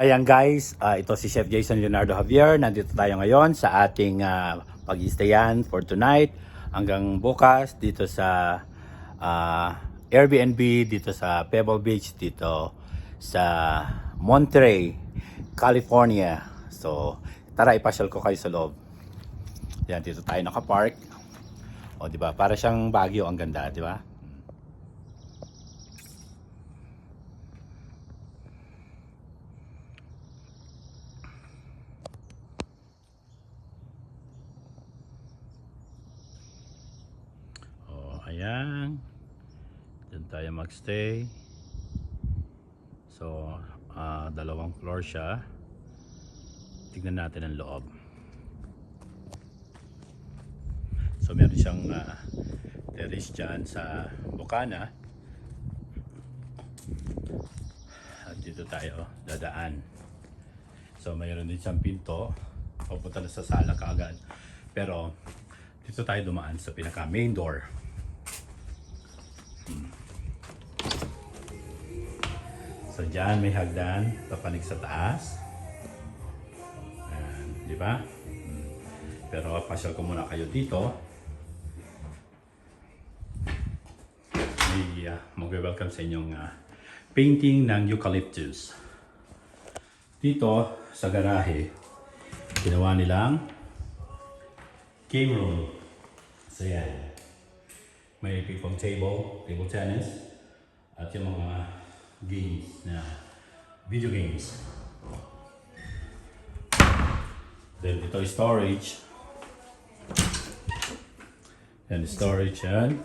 Ayan guys, ah, ito si Chef Jason Leonardo Javier. Nandito tayo ngayon sa ating uh, pag-stayan for tonight hanggang bukas dito sa ah, Airbnb dito sa Pebble Beach dito sa Monterey, California. So, tara ipasyal ko kayo sa loob. Yan, dito tayo nakapark. O, di ba? Para siyang Baguio ang ganda, di ba? Oh, ayan. Diyan tayo magstay. So, ah, dalawang floor siya. Tignan natin ang loob. So, meron siyang ah, terrace dyan sa Bukana. At dito tayo dadaan. So, mayroon din siyang pinto. Papunta na sa sala kaagad. Pero, dito tayo dumaan sa pinaka main door. So dyan may hagdan, papanig sa taas. Di ba? Hmm. Pero pasyal ko muna kayo dito. May uh, mag-welcome sa inyong ah, painting ng eucalyptus. Dito sa garahe, ginawa nilang game room. So yan. May ping-pong table, table tennis, at yung mga games na video games. Then ito is storage. Yan storage yan.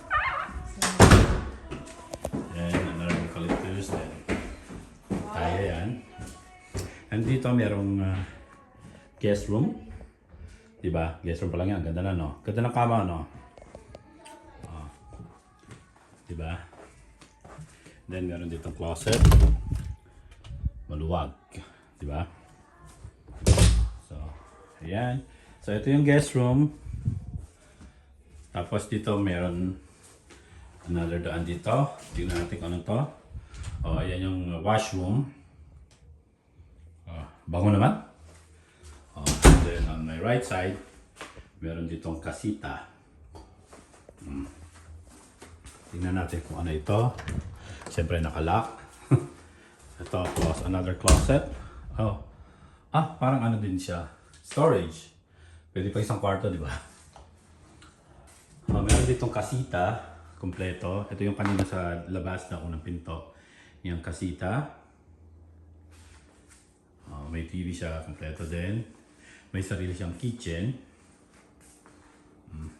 Yan, another eucalyptus. Then, tayo yan. And dito merong uh, guest room. Diba? Guest room pa lang yan. Ganda na, no? Ganda ng kama, no? Oh. Diba? Then meron dito closet. Maluwag. Diba? So, ayan. So, ito yung guest room. Tapos dito meron another daan dito. Tingnan natin kung ano to. Oh, ayan yung washroom. Oh, bango naman. Oh, then on my right side, meron ditong kasita. Hmm. Tingnan natin kung ano ito. Siyempre nakalock. ito, closet, another closet. Oh. Ah, parang ano din siya. Storage. Pwede pa isang kwarto, di ba? Oh, meron ditong kasita. Kompleto. Ito yung kanina sa labas na unang pinto. Yung kasita. Oh, may TV siya. Kompleto din. May sarili siyang kitchen. Mm.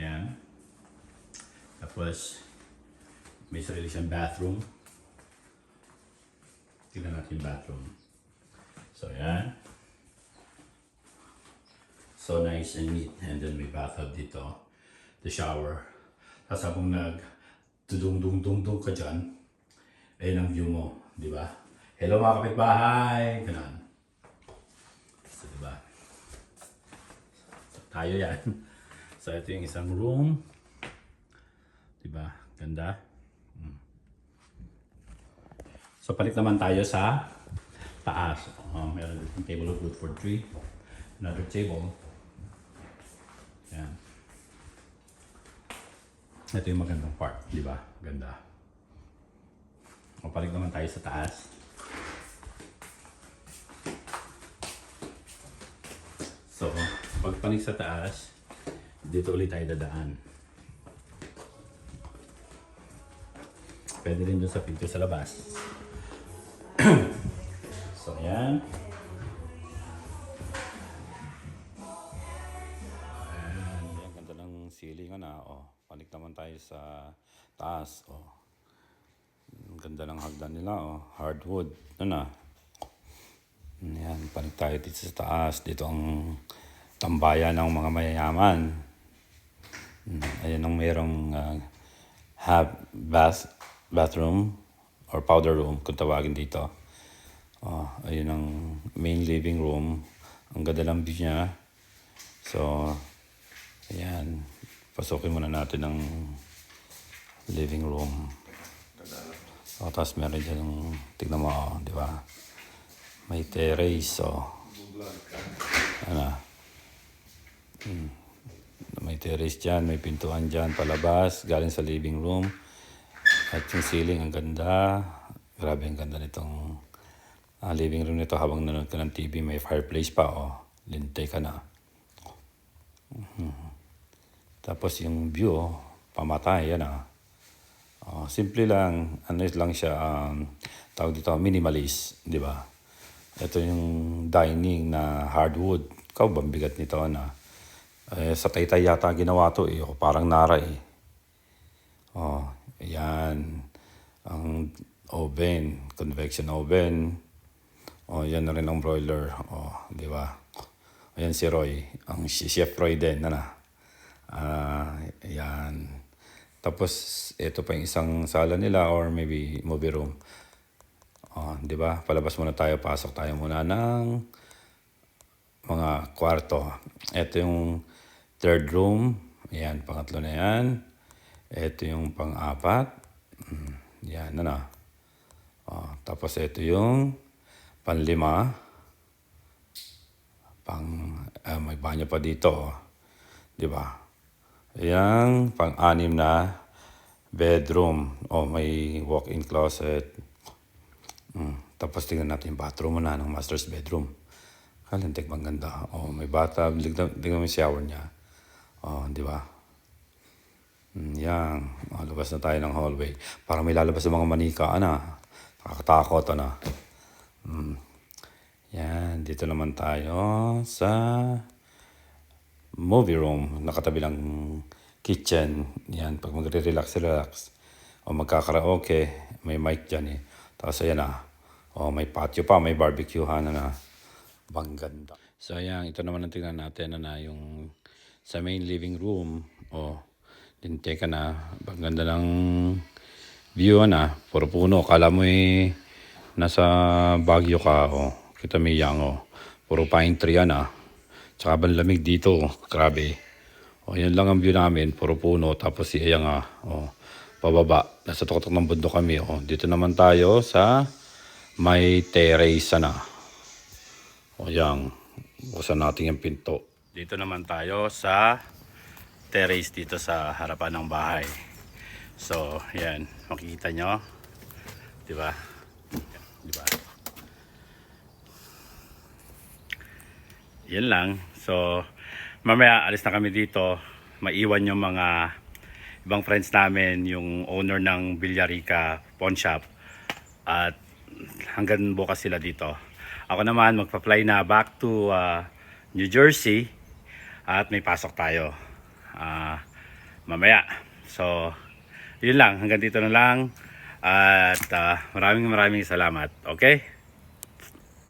Yan. Tapos, may sarili siyang bathroom. Tingnan natin yung bathroom. So, yan. So nice and neat. And then may bathtub dito. The shower. Tapos habang nag tudung-dung-dung-dung ka dyan, ayun ang view mo. Di ba? Hello mga kapitbahay! Ganun. So, di ba? So, tayo yan. So, ito yung isang room. Di ba? Ganda. Mm. So, palit naman tayo sa taas. Oh, meron ditong table of wood for three. Another table. Yan. Ito yung magandang part, di ba? Ganda. O, palit naman tayo sa taas. So, pagpanig sa taas, dito ulit tayo dadaan. Pwede rin dun sa pinto sa labas. so, yan. Ayan, ang ganda ng ceiling na. Oh, panik naman tayo sa taas. Oh. Ang ganda ng hagdan nila. Oh. Hardwood. Ano na. Ayan, panik tayo dito sa taas. Dito ang tambayan ng mga mayayaman. Mm, Ayan ang mayroong uh, half bath bathroom or powder room kung tawagin dito. Oh, ayun ang main living room. Ang ganda ng view niya. So, ayan. Pasukin muna natin ang living room. O, tapos meron dyan yung, tignan mo, oh, di ba? May terrace, oh. Ano? Hmm. May terrace dyan, may pintuan dyan, palabas, galing sa living room. At yung ceiling, ang ganda. Grabe, ang ganda nitong ah, living room nito habang nanonood ka ng TV. May fireplace pa, oh. Lintay ka na. Mhm. Tapos yung view, oh, pamatay, yan ah. Oh, simple lang, ano lang siya, um, tawag dito, minimalist, di ba? Ito yung dining na hardwood. Ikaw, bambigat nito na. Eh, sa taytay yata ginawa to eh. O, parang nara eh. Oh, yan. Ang oven, convection oven. Oh, yan na rin ang broiler. Oh, di ba? Ayan si Roy. Ang Chef Roy din. Ano? Ah, yan. Tapos, ito pa yung isang sala nila or maybe movie room. Oh, 'di ba? Palabas muna tayo, pasok tayo muna ng mga kwarto. Ito yung third room. Ayan, pangatlo na yan. Ito yung pang-apat. Mm, Yan, ano. Oh, tapos ito yung panlima. Pang, ah, may banyo pa dito. oh. 'Di ba? Ayan, pang-anim na bedroom. Oh, may walk-in closet. Mm. Tapos tingnan natin yung bathroom muna ng master's bedroom. Kalintik bang ganda. Oh, may bathtub. Tignan mo yung shower niya. Oh, di ba? Mm, yan. Oh, labas na tayo ng hallway. Parang may lalabas ng mga manika. Ano? Nakakatakot. Ano? Mm. Yan. Dito naman tayo sa movie room. Nakatabi lang kitchen. Yan. Pag magre-relax, relax. O magkakaraoke. May mic dyan eh. Tapos ayan na. O may patio pa. May barbecue na na. Bang ganda. So ayan. Ito naman ang tingnan natin na yung sa main living room. O linte ka na. Bang ganda ng view na. Puro puno. Kala mo eh nasa Baguio ka. O kita may yang o. Puro pine tree yan ah. Tsaka bang lamig dito. Grabe. O yan lang ang view namin. Puro puno. Tapos si Ayang ah. O pababa. Nasa tukotok ng bundok kami. O dito naman tayo sa may terrace na. O yan. Buksan natin yung pinto. Dito naman tayo sa terrace dito sa harapan ng bahay. So, yan. Makikita nyo. Di ba? Di ba? Yan lang. So, mamaya alis na kami dito. Maiwan yung mga ibang friends namin, yung owner ng Villarica Pawn Shop. At hanggang bukas sila dito. Ako naman magpa-fly na back to uh, New Jersey at may pasok tayo ah, mamaya. So, yun lang. Hanggang dito na lang. At ah, maraming maraming salamat. Okay?